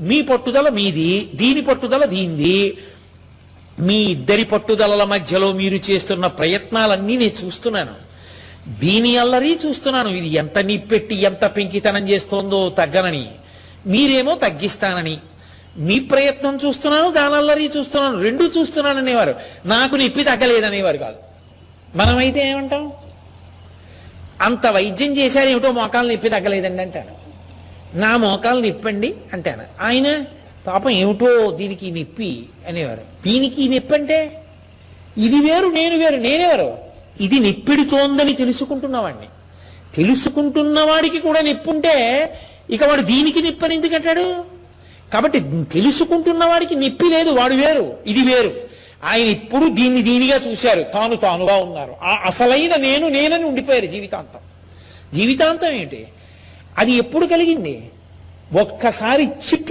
మీ పట్టుదల మీది దీని పట్టుదల దీంది. మీ ఇద్దరి పట్టుదలల మధ్యలో మీరు చేస్తున్న ప్రయత్నాలన్నీ నేను చూస్తున్నాను. దీని అల్లరి చూస్తున్నాను. ఇది ఎంత నిప్పెట్టి ఎంత పెంకితనం చేస్తోందో తగ్గనని. మీరేమో తగ్గిస్తానని. మీ ప్రయత్నం చూస్తున్నాను దాని అల్లరి చూస్తున్నాను. రెండు చూస్తున్నాను అనేవారు. నాకు నిప్పి తగ్గలేదనేవారు కాదు. మనమైతే ఏమంటాం? అంత వైద్యం చేశారు ఏమిటో మోకాలు నొప్పి తగ్గలేదండి అంటాను. నా మోకాలు నిప్పండి అంటాను. ఆయన పాపం ఏమిటో దీనికి నిప్పి అనేవారు. దీనికి నిప్పి అంటే ఇది వేరు నేను వేరు నేనేవారు ఇది నిప్పిడుతోందని తెలుసుకుంటున్నవాడిని తెలుసుకుంటున్నవాడికి కూడా నిప్పుంటే ఇక వాడు దీనికి నిప్పని ఎందుకంటాడు కాబట్టి తెలుసుకుంటున్నవాడికి నిప్పి లేదు వాడు వేరు ఇది వేరు. ఆయన ఇప్పుడు దీన్ని దీనిగా చూశారు. తాను తానుగా ఉన్నారు. ఆ అసలైన నేను నేనని ఉండిపోయారు జీవితాంతం. జీవితాంతం ఏంటి? అది ఎప్పుడు కలిగింది? ఒక్కసారి చిట్